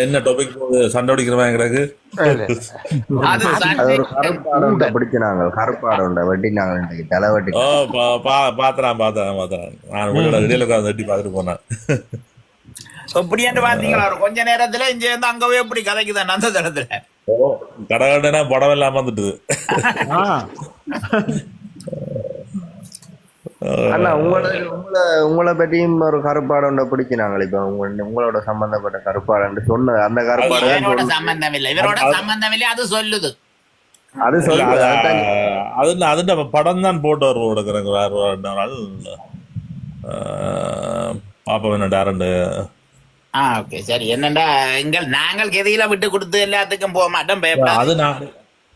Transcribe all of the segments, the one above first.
என்ன டாபிக் சண்டை அடிக்கிறவன் கிடக்கு. பாத்துறான் பாத்துறான் பாத்துறான். நான் இடையில உட்காந்து வெட்டி பாத்துட்டு போனேன். எப்படின்னு பாத்தீங்களா கொஞ்ச நேரத்துல இங்க இருந்து அங்கவே எப்படி கதைக்குதான் அந்த தடத்துல கடகடனா படம் இல்லாம வந்துட்டு அண்ணா உங்களை உங்களை உங்களை பற்றியும் ஒரு கருப்பாடு உண்டை பிடிச்சினாங்க இப்ப உங்க உங்களோட சம்பந்தப்பட்ட கருப்பாடு சொன்ன அந்த கருப்பாடு இவரோட. சம்பந்தம் இல்லை இவரோட சம்பந்தம் இல்லை அது சொல்லுது. அது இல்ல, சொல்லு அது அது படம் தான் போட்டு வரும் கொடுக்குறேங்க வேற ஒரு நாள். பாப்பா என்ன டேரண்ட் ஆ ஓகே சரி. என்னண்டா எங்கள் நாங்கள் கெதியில விட்டு கொடுத்து எல்லாத்துக்கும் போக மாட்டோம் பயப்படாது அது நான்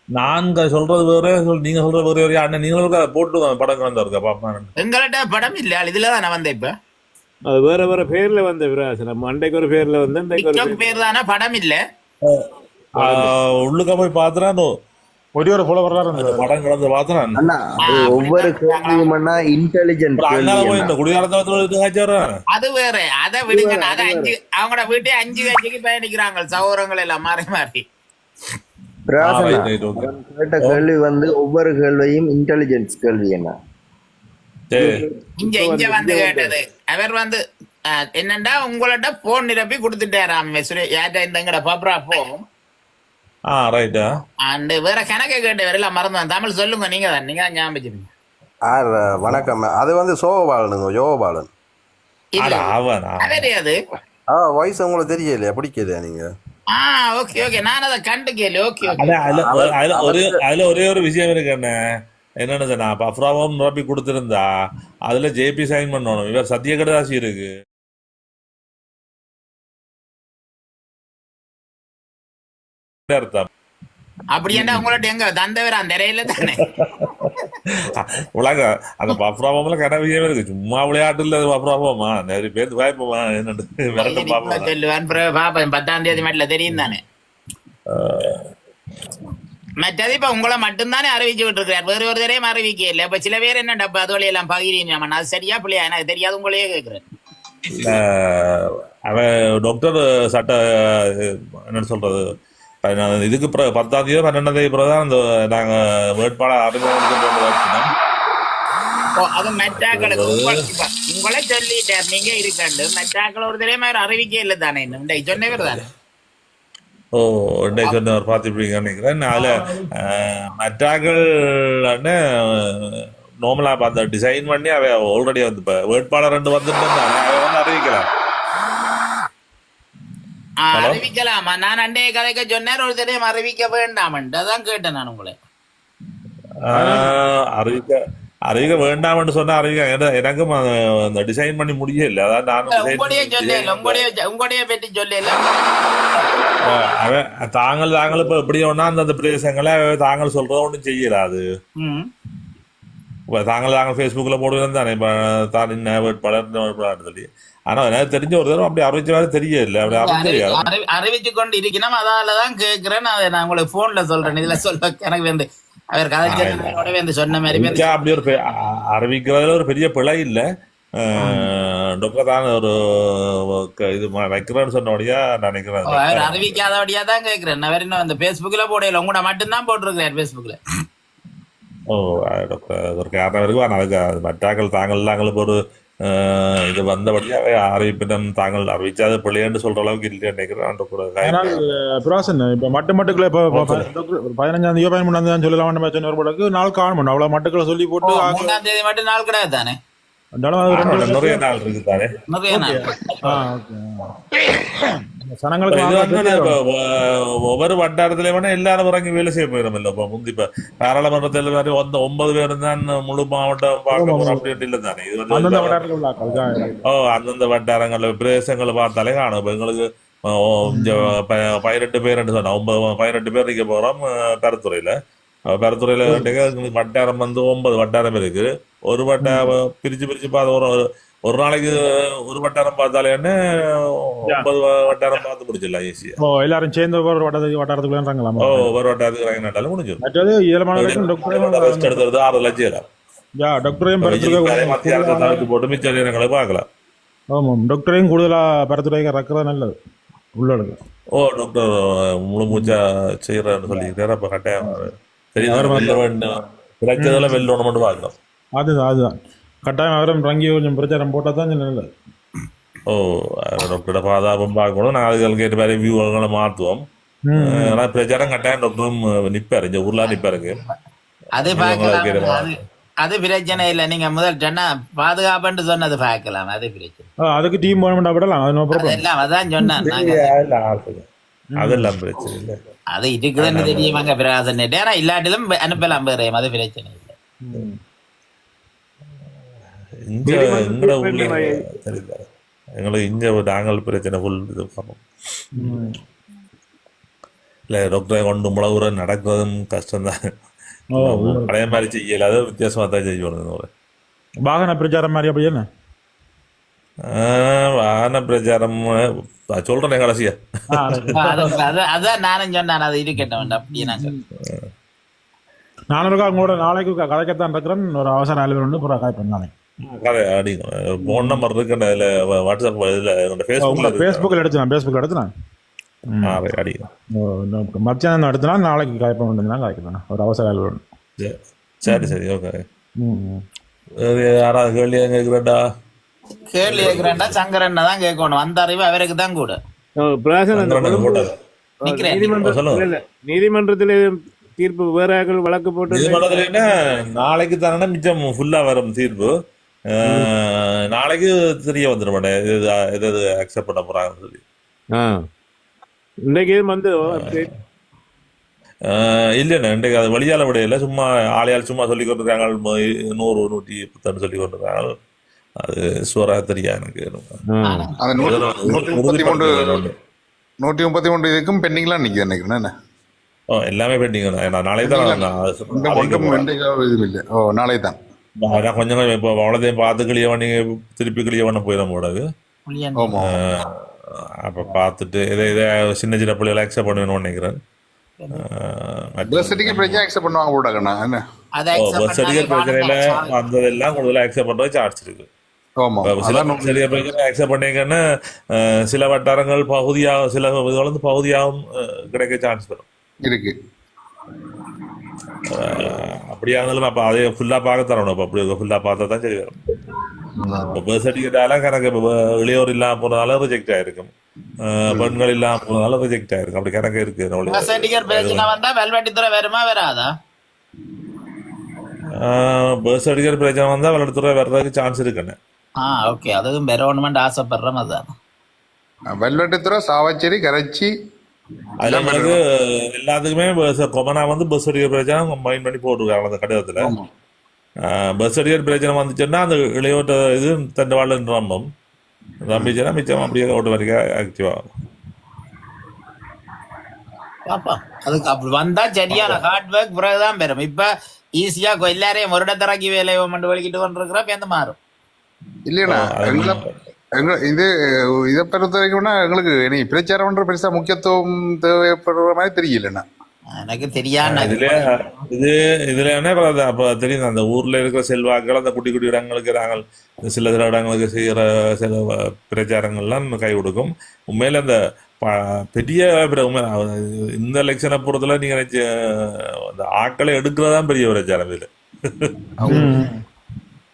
நாங்க சொல்றது வேற சொல் நீங்க சொல்றது வேற வேற. அண்ணன் நீங்களுக்கு அதை போட்டு படம் கலந்து இருக்கா பாப்பா எங்கள்கிட்ட படம் இல்ல இதுல தான் நான் வந்தேன் இப்ப. அது வேற வேற பேர்ல வந்த விராசன். நம்ம அண்டைக்கு ஒரு பேர்ல வந்து பேர். தானே படம் இல்ல. உள்ளுக்க போய் பாத்துறான் ஒரே ஒரு புல வரலாறு இருந்தது. படம் கலந்து பாத்துறான் ஒவ்வொரு கேள்வியும் அண்ணா. இன்டெலிஜென்ட் இந்த காய்ச்சாரன் அது வேற அதை விடுங்க. அதை அஞ்சு அவங்களோட வீட்டை அஞ்சு கட்சிக்கு பயணிக்கிறாங்க சௌரங்கள் எல்லாம் மாறி மாறி பிராசனா right, right, okay. அவன் கேட்ட கேள்வி வந்து ஒவ்வொரு கேள்வியும் இன்டெலிஜென்ஸ் கேள்வி என்ன? இங்க இங்க வந்து கேட்டது. அவர் வந்து என்னண்டா உங்கள்ட்ட போன் நிரப்பி கொடுத்துட்டாராம் யார்ட்ட இந்த எங்கட பப்ரா போன் ஆ ரைட்டா அண்ட் வேற கணக்கை கேட்டவர் எல்லாம் மறந்தோம் தமிழ் சொல்லுங்க நீங்க தான். நீங்க தான் ஞாபகம் ஆர் வணக்கம். அது வந்து சோகபாலனுங்க யோகபாலன் இல்ல அவனா? அவரே அது ஆ வாய்ஸ் உங்களுக்கு தெரியலையா? பிடிக்கலையா நீங்க? Okay okay. நான் அதை கண்டு கேளு. Okay okay. அதான் அதுல அதுல ஒரு அதுல ஒரே ஒரு விஷயம் இருக்கு என்ன என்னன்னு சொன்னா அப்ப நிரப்பி கொடுத்திருந்தா அதுல ஜேபி சைன் பண்ணணும். இவர் சத்தியகடதாசி இருக்கு. அர்த்தம்? அப்படி என்ன உங்கள்ட்ட எங்க தந்தவர்? அந்த இறையில தானே. உலக அந்த பஃப்ராபம்ல கன விஷயம் இருக்கு சும்மா விளையாட்டு இல்ல நிறைய பேர் வாய்ப்போமா சொல்லுவேன் பிறகு பாப்பேன் பத்தாம் தேதி மட்டும் தெரியும் தானே. மற்றது இப்ப உங்களை மட்டும்தானே அறிவிச்சு விட்டுருக்காரு வேறு ஒரு தரையும் அறிவிக்க இல்லை. இப்ப சில பேர் என்ன டப்பா அது எல்லாம் பகிரீங்க அது சரியா பிள்ளையா? எனக்கு தெரியாது உங்களையே கேட்கிறேன். அவன் டாக்டர் சட்ட என்ன சொல்றது? பதினா- இதுக்கு பிற- பத்தாம் தேதி பன்னெண்டாம் தேதி பிறகு தான் அந்த நாங்க வேட்பாளர் அறிமுகம் அது இப்ப உங்களை சொல்லிட்டார் நீங்க இருக்காண்டு. மெட்டாக்கள் ஒரு தரையும் அவர் அறிவிக்க இல்லை தானே இன்னும். சொன்னவர் தானே. ஓ இன்றைக்கு சொன்னவர் பார்த்துப்பீங்க நினைக்கிறேன். அதுல அஹ், மற்றாக்கள் நார்மலா அந்த டிசைன் பண்ணி அவ ஆல்ரெடி வந்து வேட்பாளர் ரெண்டு வந்துட்டு அவ வந்து அறிவிக்கலாம் ஆ, அறிவிக்கலாமா நான் அண்டைய கதைக்க சொன்னேன் ஒரு தரையும் அறிவிக்க வேண்டாமன்ட்டு அதான் கேட்டேன் நான் உங்களை அறிவிக்க அறிவிக்க வேண்டாம்னு சொன்னா அறிவிக்க எனக்கும் அந்த- டிசைன் பண்ணி முடியல அதான் நானும் உங்களுடைய பற்றி சொல்லல அவன் தாங்கள் தாங்கள் இப்ப எப்படி ஒண்ணா அந்த பிரதேசங்களை தாங்கள் சொல்றத ஒன்றும் செய்யல அது ம் இப்ப தாங்கள் தாங்கள் ஃபேஸ்புக்கில் போடுவேன் தானே இப்போ தான் என்ன வேட்பாளர் இந்த வேட்பாளர் சொல்லி ஆனா எனக்கு தெரிஞ்ச ஒரு தடவை அப்படி அறிவிச்ச மாதிரி தெரியல அப்படி அறிவிச்சு அறிவி- அறிவிச்சு கொண்டு இருக்கணும் அதாலதான் கேக்குறேன் அதை நான் உங்களுக்கு போன்ல சொல்றேன் இதுல சொல்ல எனக்கு வந்து அவர் வந்து சொன்ன மாதிரி அப்படி ஒரு அறிவிக்கிறதுல ஒரு பெரிய பிழை இல்ல டாக்டர் தான் ஒரு இது வைக்கிறேன்னு சொன்னபடியா நினைக்கிறேன் அறிவிக்காதபடியா தான் கேக்குறேன் அவர் இன்னும் அந்த பேஸ்புக்ல போடையில உங்களோட மட்டும்தான் போட்டிருக்கிறார் பேஸ்புக்ல ஓ அது டாக்டர் ஒரு காரணம் இருக்கு ஆனால் அதுக்கு அது மற்றாக்கள் தாங்கள் தாங்களுக்கு ஒரு அஹ், இது வந்தபடியாவே அறிவிப்பினம் தாங்கள் அறிவிச்சாத பிள்ளைன்னு சொல்ற அளவுக்கு இல்லைன்னு பிராசன் இப்ப மட்டு மட்டுக்குள்ள இப்ப பதினஞ்சாம் தேதி பதிமூணாம் தேதி சொல்லலாம் நம்ம சொன்ன ஒரு படக்கு நாள் காணும் அவ்வளவு மட்டுக்களை சொல்லி போட்டு மூணாம் தேதி மட்டும் நாள் கிடையாது தானே அது நிறைய நாள் இருக்கு தானே நிறைய நாள் இப்ப ஒவ்வொரு வட்டாரத்திலே வேணா எல்லாரும் இறங்கி வேலை செய்ய போயிடும் இல்ல முந்தி இப்ப பாராளுமன்றத்தில் வந்து ஒன்பது பேரும் தான் முழு மாவட்டம் பார்க்க போறோம் அப்படின்ட்டு இல்ல தானே இது வந்து. ஓ அந்தந்த வட்டாரங்கள்ல பிரதேசங்களை பார்த்தாலே காணும் இப்ப எங்களுக்கு பதினெட்டு பேர் சொன்னா ஒன்பது பதினெட்டு பேர் நிக்க போறோம் பெருத்துறையில பெருத்துறையில வட்டாரம் வந்து ஒன்பது வட்டாரம் இருக்கு ஒரு வட்டாரம் பிரிச்சு பிரிச்சு பார்த்து ஒரு ஒரு நாளைக்கு ஒரு வட்டாரம் பார்த்தாலே என்ன ஒன்பது வட்டாரம் பார்த்து முடிச்சிடலாம் ஈஸியா ஓ எல்லாரும் சேர்ந்து ஒரு வட்டாரத்துக்கு வட்டாரத்துக்குள்ளாங்களா ஓ ஒரு வட்டாரத்துக்கு இறங்கி நட்டாலும் முடிஞ்சிடும். மற்றது டாக்டரையும் ரெஸ்ட் எடுத்துறது ஆறு லட்சம் யா டாக்டரையும் மத்தியானத்தை பரத்துறை தவிர்த்து போட்டு மிச்ச நேரங்களை பார்க்கலாம். ஆமாம் டாக்டரையும் கூடுதலா பரத்துறைக்கு ரக்கிறது நல்லது. உள்ளடுக்கு ஓ டாக்டர் முழு மூச்சா செய்யறன்னு சொல்லியிருக்காரு. அப்ப கட்டாயம். தெரியும் வெல்ல வேண்டும் கிடைச்சதுல வெல்லணும் மட்டும் பார்க்கலாம். அதுதான் அதுதான். கட்டாயம் அவரும் ரங்கி கொஞ்சம் பிரச்சாரம் போட்டால் தான் நல்லது. ஓ டாக்டரோட பாதாபம் பார்க்கணும். நான் அதுகளுக்கு ஏற்ற மாதிரி வியூகளை மாற்றுவோம். ஆனால் பிரச்சாரம் கட்டாயம் டாக்டரும் நிற்பாரு இந்த ஊர்லாம் நிற்பாருங்க அது பார்க்கலாம் அது பிரச்சனை இல்லை. நீங்க முதல் சொன்ன பாதுகாப்புன்னு சொன்னது பார்க்கலாம் அது பிரச்சனை. அதுக்கு டீம் வேணுமெண்டா விடலாம் அது நோ ப்ராப்ளம் அதான் சொன்னேன். நாங்க அதெல்லாம் பிரச்சனை இல்லை. அது இருக்குதுன்னு தெரியுமாங்க பிரகாசன். ஆனா இல்லாட்டிலும் அனுப்பலாம் பேரையும் அது பிரச்சனை இல்லை. இங்க எங்கட ஊர்ல தெரியல. எங்களுக்கு இங்க நாங்கள் பிரச்சனை ஃபுல் இது பண்ணோம் இல்லை டாக்டரை கொண்டு முளவுற நடக்கிறதும் கஷ்டம்தான். பழைய மாதிரி செய்யல அதை வித்தியாசமாக தான் செய்யணும் வாகன பிரச்சாரம் மாதிரி அப்படி என்ன? வாகன பிரச்சாரம் சொல்றேன் கடைசியா. அதான் நானும் சொன்னேன் அது இருக்கட்டும் அப்படியே நான் இருக்கா உங்களோட நாளைக்கு கதைக்கத்தான் இருக்கிறேன். ஒரு அவசர அலுவலர் பூரா காய்ப்பேன் நாளைக்கு கதை அடிக்கும் ஃபோன் நம்பர் இருக்கு அதில் வாட்ஸ்அப் இதில் என்னோட ஃபேஸ்புக்கில் ஃபேஸ்புக்கில் எடுத்துனேன் ஃபேஸ்புக்கில் எடுத்துனேன் அடிக்கும் மத்தியானம் எடுத்துனா நாளைக்கு காய்ப்பேன் வேண்டியதுனா காய்க்கிறேன் ஒரு அவசர அலுவலர் சரி, சரி சரி ஓகே. யாராவது கேள்வி எங்க இருக்கிறாண்டா கேள்வி கேட்கிறேன்டா சங்கரன் தான் கேட்கணும். அந்த அறிவு அவருக்கு தான் கூட. நீதிமன்றத்தில் தீர்ப்பு வேற வழக்கு போட்டு நாளைக்கு தானே மிச்சம் ஃபுல்லா வரும் தீர்ப்பு. நாளைக்கு தெரிய வந்துட மாட்டேன். இது அக்செப்ட் பண்ண போறாங்கன்னு சொல்லி. ஆ. இன்றைக்கு வந்து இல்லைண்ணே இன்றைக்கு அது வழியால விடையில. சும்மா ஆளையால் சும்மா சொல்லி கொண்டிருக்காங்க. நூறு நூற்றி பத்தொன்று சொல்லி கொண்டிருக்காங்க. அது சூறா தெரியா எனக்கு. நூற்றி முப்பத்தி மூன்று நூற்றி முப்பத்தி மூன்று இதுக்கும் பெண்டிங்லாம் நிற்கிது நினைக்கிறேன் என்ன ஓ எல்லாமே பெண்டிங் நான் நாளைக்கு தான் ஒன்றும் இல்லை. ஓ நாளை தான். நான் கொஞ்சம் கொஞ்சம் இப்போ அவ்வளோதையும் பார்த்து கிளிய பண்ணி திருப்பி கிளிய பண்ண போயிடும் கூடாது அப்போ பார்த்துட்டு இதை இதை சின்ன சின்ன பிள்ளைகளை அக்செப்ட் பண்ணுவேன்னு நினைக்கிறேன். பர்த் சர்டிஃபிகேட் அக்செப்ட் பண்ணுவாங்க போட்டாங்கண்ணா என்ன? பர்த் சர்டிஃபிகேட் பிரச்சனையில. வந்ததெல்லாம் அக்செப்ட் பண்ணுறது சார்ஜ் இப்ப சில வட்டாரங்கள் பகுதியாக சில இதுகள் வந்து பகுதியாகவும் கிடைக்க சான்ஸ் வரும் இருக்கு. அப்படியா இருந்தாலும் அப்போ அதை ஃபுல்லாக பார்க்க தரணும். அப்போ அப்படி ஃபுல்லாக பார்த்தா தான் சரி வரும். இப்போ பர்த் சர்டிஃபிகேட்டால கணக்கு இப்போ இளையோர் இல்லாமல் போனதால ரிஜெக்ட் ஆயிருக்கும். பெண்கள் இல்லாமல் போனதால ரிஜெக்ட் ஆயிருக்கும். அப்படி கணக்கு இருக்கு Birth certificate பிரச்சனை வந்தா வெல்வெட்டித்துறை வருமா வராதா? பர்த் சர்டிஃபிகேட் பிரச்சனை வந்தால் விளையாட்டுத்துறை வர்றதுக்கு சான்ஸ் இருக்குண்ணே ஆ ஓகே அதுவும் பெறணுமெண்ட் ஆசைப்படுறோம் அதான் வெல்வெட்டுத்துறை சாவச்சேரி கரைச்சி அதுல உங்களுக்கு எல்லாத்துக்குமே கொமனா வந்து பஸ் சர்டிஃபிகேட் பிரச்சனை மைண்ட் பண்ணி போட்டிருக்காங்க அந்த கடிதத்துல. பஸ் சர்டிஃபிகேட் பிரச்சனை வந்துச்சுன்னா அந்த இளையோட்ட இது தண்டு வாழ் நம்பும் நம்பிச்சுன்னா மிச்சம் அப்படியே ஆட்டோமேட்டிக்கா ஆக்டிவ் ஆகும். பாப்பா அதுக்கு அப்படி வந்தா சரியான ஹார்ட் ஒர்க் பிறகுதான் பெறும். இப்ப ஈஸியா எல்லாரையும் ஒரு இடத்தராக்கி வேலையை மட்டும் வலிக்கிட்டு கொண்டிருக்கிறப்ப எந்த மாறும்? எங்களை எங்க இது இதை பொறுத்த வரைக்கும்னா எங்களுக்கு இனி பிரச்சாரம் பண்ற பெருசா முக்கியத்துவம் தேவைப்படுற மாதிரி தெரியலண்ணா எனக்கு தெரியாம இதுல இது இதுல என்ன அப்ப தெரியும் அந்த ஊர்ல இருக்கிற செல்வாக்கள் அந்த குட்டி குட்டி இடங்களுக்கு நாங்கள் சில சில இடங்களுக்கு செய்யற சில பிரச்சாரங்கள்லாம் கை கொடுக்கும். உண்மையில அந்த பெரிய இந்த எலெக்ஷனை பொறுத்தல நீங்க அந்த ஆட்களை எடுக்கிறதா பெரிய பிரச்சாரம் இது.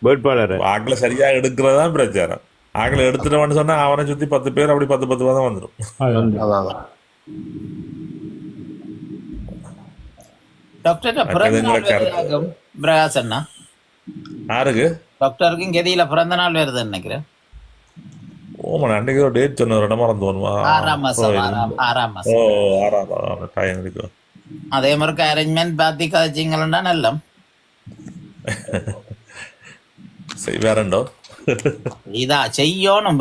வேட்பாளர் ஆட்களை சரியா எடுக்கிறதா பிரச்சாரம். ஆட்களை எடுத்துட்டவன்னு சொன்னா அவனை சுத்தி பத்து பேர் அப்படி பத்து பத்து தான் வந்துடும் டாக்டர் பிரகாஷ் அண்ணா. யாருக்கு? டாக்டருக்கும் கெதியில பிறந்த நாள் வருதுன்னு நினைக்கிறேன். ஓமா அன்னைக்கு டேட் சொன்ன இடம் வருமா ஆறாம் மாசம் ஆறாம் ஓ மாசம். ஆறாம் ஆறாம் டைம் இருக்கு அதே மாதிரி அரேஞ்ச்மெண்ட் பார்த்து கதைச்சிங்களா நல்ல சரி வேறண்டோ இதா செய்யணும்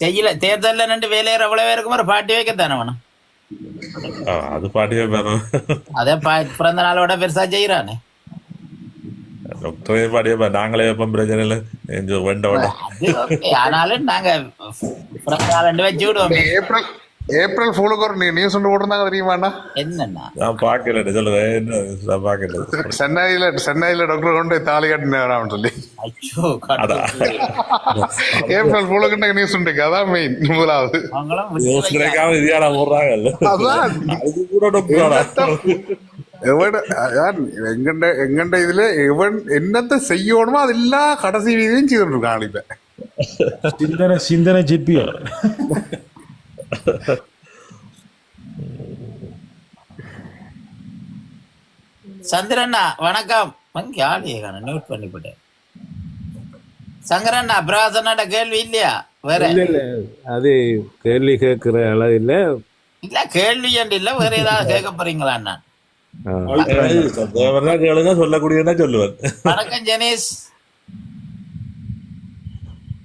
செய்யல தேர்தல்ல நின்று வேலையர் எவ்வளவு பேருக்கும் ஒரு பாட்டி வைக்கத்தானே வேணும் அது வேணும் அதே பிறந்த நாளோட பெருசா செய்யறானே டாக்டரே பாட்டியே பா- நாங்களே வைப்போம் பிரச்சனை இல்லை. எங்க வேண்ட வேண்டாம். ஆனாலும் நாங்க பிறந்த நாள் ரெண்டு வச்சு விடுவோம். ஏப்ரல் ஃபூலுக்கு ஒரு நியூஸ் ஒன்று போட்டிருந்தாங்க தெரியுமாண்ணா? என்னன்னா நான் பார்க்கல சொல்லுங்க என்ன நான் பார்க்கல. சென்னையில சென்னையில டாக்டர் கொண்டு தாலி கட்டினாராம் சொல்லி. ஐயோ அடா. ஏப்ரல் ஃபூலுக்கு நியூஸ் உண்டு அதான் மெயின் முதலாவது யோசி கிடைக்காம இதியாடா போடுறாங்கல்ல? அதான். அது கூட டொக்குறாடா. எவன் எங்கண்ட எங்கண்ட இதுல எவன் என்னத்தை செய்யணுமோ அதெல்லாம் கடைசி வீதியும் செய்துட்டு இருக்கான் இப்ப. சிந்தனை சிந்தனை சிற்பியர் சந்திரண்ணா வணக்கம். வங்கி ஆடியே காணும் மியூட் பண்ணிவிட்டேன். சங்கரண்ணா பிரகாசண்ணாட்ட கேள்வி இல்லையா? வேற? அது கேள்வி கேட்கிற அளவு இல்ல. இல்ல கேள்வி என்று இல்ல. வேற ஏதாவது கேட்க போறீங்களா. தேவனா கேளுங்க சொல்லக்கூடியதா சொல்லுவேன். வணக்கம் ஜெனீஷ்.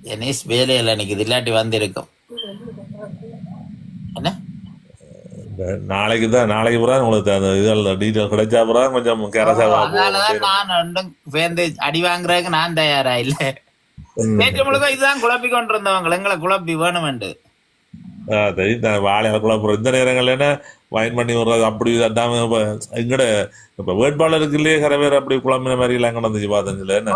ஜெனீஷ் வேலையில் நிக்குது இல்லாட்டி வந்திருக்கும். நாளைக்கு தான் நாளைக்கு பூரா உங்களுக்கு அந்த இதெல்லாம் டீட்டெயில் கிடைச்சா பூரா கொஞ்சம் கேரசா அதனாலதான் நான் ரெண்டும் சேர்ந்து அடி வாங்குறதுக்கு நான் தயாரா இல்ல. நேற்று முழுக்க இதுதான் குழப்பி கொண்டிருந்தவங்க எங்களை குழப்பி தெரியும் நான் வாழையில குழப்பம் இந்த நேரங்கள்ல என்ன? வயன் பண்ணி விடுறது அப்படி இப்ப எங்கட இப்ப வேட்பாளருக்குள்ளே சில பேர் அப்படி குழம்பின மாதிரி எல்லாம் நடந்துச்சு பாத்தீங்கல்ல என்ன?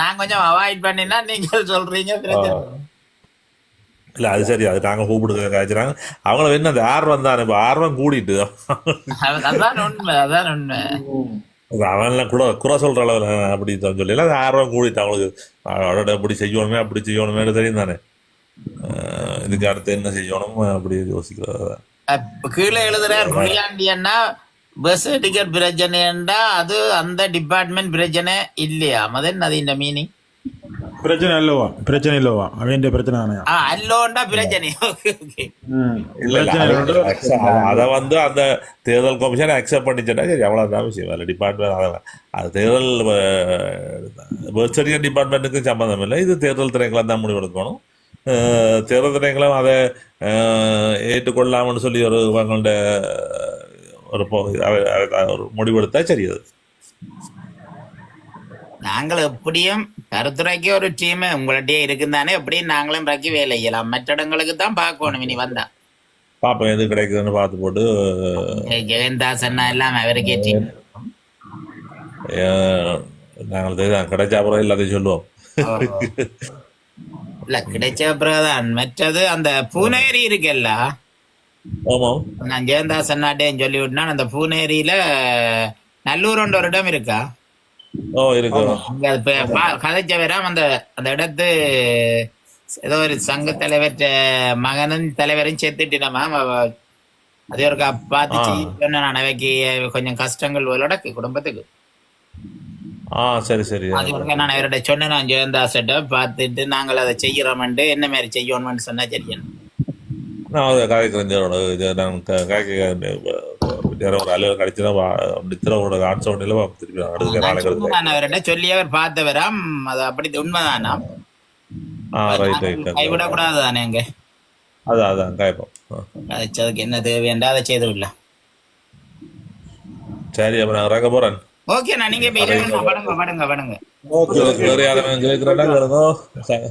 நான் கொஞ்சம் அவாய்ட் பண்ணினா நீங்க சொல்றீங்க இல்ல அது சரி அது நாங்க கூப்பிடுங்க காய்ச்சுறாங்க. அவங்கள என்ன அந்த ஆர்வம் தான் இப்ப ஆர்வம் கூடிட்டு. அது- அதான் உண்மை அதான் உண்மை. அவன்லாம் கூட குறை சொல்ற அளவுல அப்படி சொல்லி அது ஆர்வம் கூடிட்டு அவங்களுக்கு. அவரோட இப்படி செய்யணுமே அப்படி செய்யணுமே தெரியும் தானே. இதுக்கு அடுத்து என்ன செய்யணும் அப்படி யோசிக்கிறது கீழே எழுதுறார் அண்ணா பஸ் டிக்கெட் பிரச்சனைண்டா அது அந்த டிபார்ட்மெண்ட் பிரச்சனை இல்லையா? மதன் அது இந்த மீனிங் பிரச்சனை இல்லவா? பிரச்சனை இல்லவா? அவன் பிரச்சனை தானே? அல்லோண்டா பிரச்சனை. இல்ல இல்ல அது வந்து அந்த தேர்தல் கமிஷன் அக்செப்ட் பண்ணிச்சுட்டா சரி அவ்வளவுதான் விஷயம். வேலை டிபார்ட்மெண்ட் அதெல்லாம் அது தேர்தல் பர்த் டிபார்ட்மெண்ட்டுக்கு சம்பந்தம் இல்லை. இது தேர்தல் திணைக்களம் தான் முடிவெடுக்கணும் தேர்தல் திணைக்களம் அதை ஏற்றுக்கொள்ளாமன்னு சொல்லி ஒரு அவங்கள்ட்ட ஒரு முடிவெடுத்தா சரி அது. நாங்கள் எப்படியும் கருத்துறைக்கு ஒரு டீம் உங்கள்கிட்டயே இருக்குந்தானே எப்படியும் நாங்களும் ரக்கி வேலை செய்யலாம். மற்ற இடங்களுக்கு தான் பார்க்கணும் இனி வந்தா. பாப்போம் எது கிடைக்குதுன்னு பார்த்து போட்டு ஜெ- ஜெகன்தாஸ் அண்ணா எல்லாம் அவருக்கே டீம் நாங்கள் தெரியும் கிடைச்சா அப்புறம் எல்லாத்தையும் சொல்லுவோம். இல்ல கிடைச்ச பிறகுதான் மற்றது அந்த பூனேரி இருக்குல்ல? ஆமாம் நான் ஜெயந்தாஸ் அண்ணாட்டையும் சொல்லி விட்டேன் அந்த பூனேரியில நல்லூர் ஒரு இடம் இருக்கா? ஓ இருக்கு. அங்க அது பே- பா- கதைச்ச வராம அந்த அந்த இடத்து ஏதோ ஒரு சங்க தலைவர் மகனும் தலைவரும் சேர்த்துட்டினமா அது ஒரு பார்த்து அவைக்கு கொஞ்சம் கஷ்டங்கள் உள்ளோட குடும்பத்துக்கு. ஆ சரி சரி. அது ஒரு நான் அவர்கிட்ட சொன்னேன் நான் ஜெயந்தாசிட்ட பார்த்துட்டு நாங்கள் அதை செய்யறோம்ட்டு என்ன மாதிரி செய்யணும்னு சொன்னா சரியன் நான் அதை காய்க்கிறேன் இது நான் க- காய்க்க வேற ஒரு அலுவலகம் கிடைச்சுன்னா நித்திரோட ஆட்சி ஒன்றில் திருப்பி அடுத்த நாளைக்கு சொல்லி அவர் பார்த்தவராம் அது அப்படி உண்மைதானா ஆ ரைட் ரைட் கைவிடக்கூடாது தானே அங்க? அதான் அதான் காய்ப்போம். அதுக்கு என்ன தேவையண்டா அதை செய்து சரி அப்ப நான் இறங்க போறேன். ஓகே நான் நீங்க வேற யாரும் கேட்கிறேன்னா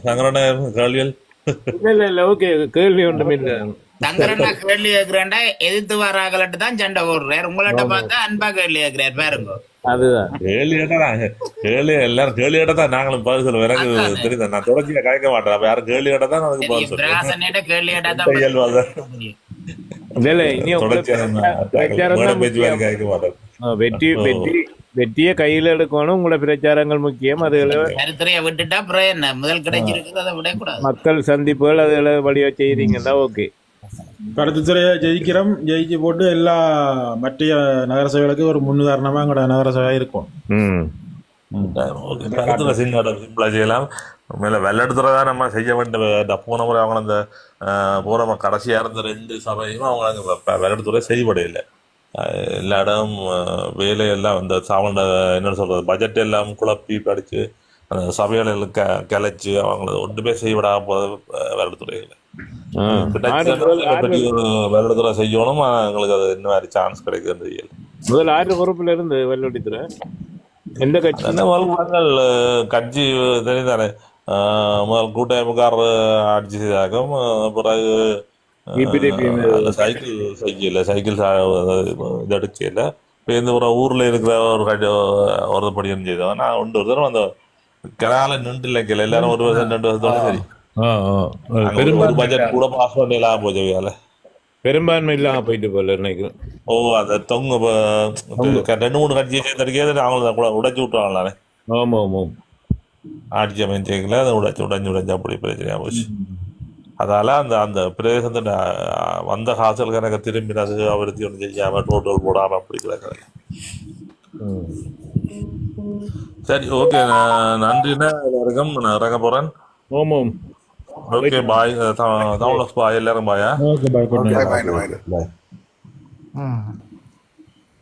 சங்கரன கேள்விகள்? இல்ல இல்ல ஓகே கேள்வி ஒன்றும் இல்ல. தங்கரண்ணா கேள்வி கேட்கிறேன்டா எதிர்த்து வராங்கள்ட்ட தான் சண்டை போடுறாரு. உங்கள்ட்ட பார்த்தா அன்பா கேள்வி கேட்கிறாரு பாருங்க. அதுதான். கேள்வி கேட்டா நான் கேள்வி எல்லாரும் கேள்வி கேட்டா தான் நாங்களும் பதில் சொல்லுவோம் எனக்கு தெரியுது? நான் தொடர்ச்சியா கேட்க மாட்டேன். அப்ப யாரும் கேள்வி கேட்டா தான் அதுக்கு பதில் சொல்லுவேன் கேள்வி கேட்டா தான். இல்ல இல்ல இனி தொடர்ச்சியா மாட்டேன். வெற்றி. வெற்றியை கையில எடுக்கணும். உங்களோட பிரச்சாரங்கள் முக்கியம். அதுல கருத்துறைய விட்டுட்டா அப்புறம் என்ன? முதல் கிடைச்சிருக்குது அதை விடக்கூடாது. மக்கள் சந்திப்புகள் அதுல வழியா செய்றீங்கன்னா ஓகே. கருத்துத்துறையை ஜெயிக்கிறோம். ஜெயிச்சு போட்டு எல்லா மற்ற நகர சபைகளுக்கு ஒரு முன்னுதாரணமா எங்களோட நகர சபை இருக்கும் செய்யலாம். உண்மையில வெள்ளெடுத்துறை தான் நம்ம செய்ய வேண்டிய போன முறை அவங்க அந்த முறை கடைசியா இருந்த ரெண்டு சபையும் அவங்க வெள்ளெடுத்துறை செய்யப்படையில அஹ், எல்லா இடம் வேலையெல்லாம் அந்த சாவண்ட என்ன சொல்றது பட்ஜெட் எல்லாம் குழப்பி படிச்சு அந்த சபைகளை க கலைச்சு அவங்கள ஒன்றுமே செய்யவிடாம போது ஒரு வெள்ளத்துறை செய்யணும் எங்களுக்கு அது இன்னும் மாதிரி சான்ஸ் கிடைக்குதுன்னு தெரியல. முதல்ல ஆறு பொறுப்புல இருந்து வெள்ளடித்துற எந்த கட்சி? என்ன கட்சி தெரிந்தானே ஆஹ் முதல் கூட்டமைப்புக்கார் ஆட்சி செய்தாக்கும் பிறகு ஆஹ் சைக்கிள் சைக்கிள் சைக்கிள் சா- இது எடுக்கல இப்போ இந்த ஒரு ஊர்ல இருக்கிற ஒரு கட்சி ஒரு படியும் செய்தோம் நான் ஒன்று ஒரு தடவை அந்த கனால நின்று இல்லைக்கல எல்லாரும் ஒரு வருஷம் ரெண்டு வருஷத்தோட சரி பெரும்பான்மை பட்ஜெட் கூட பாஸ் பண்ணலாம் போச்சு வேலை பெரும்பான்மை இல்லாம போயிட்டு போல நினைக்கிறேன் ஓ அந்த தொங்கு ரெண்டு மூணு கட்சியை சேர்ந்தடிக்கிறது அவங்க கூட உடைச்சு விட்டுறாங்களானே ஆமா ஆமா ஆட்சி அமைச்சைகளை அதை உடைச்சு உடைஞ்சு உடைஞ்சு அப்படி பிரச்சனையா போச்சு அதால அந்த அந்த பிரதேசத்தின் அஹ், வந்த காசல் கணக்க திரும்பினது அவருக்கு ஒன்று செய்யாம டோட்டல் போடாம அப்படி கிடக்குது ம். சரி ஓகே நன்றிண்ணா எல்லாருக்கும். நான் இறங்க போறேன். ஆமாம். ஓகே பாய் தமிழ் பாய் எல்லாரும் பாயா okay bye good night Bye,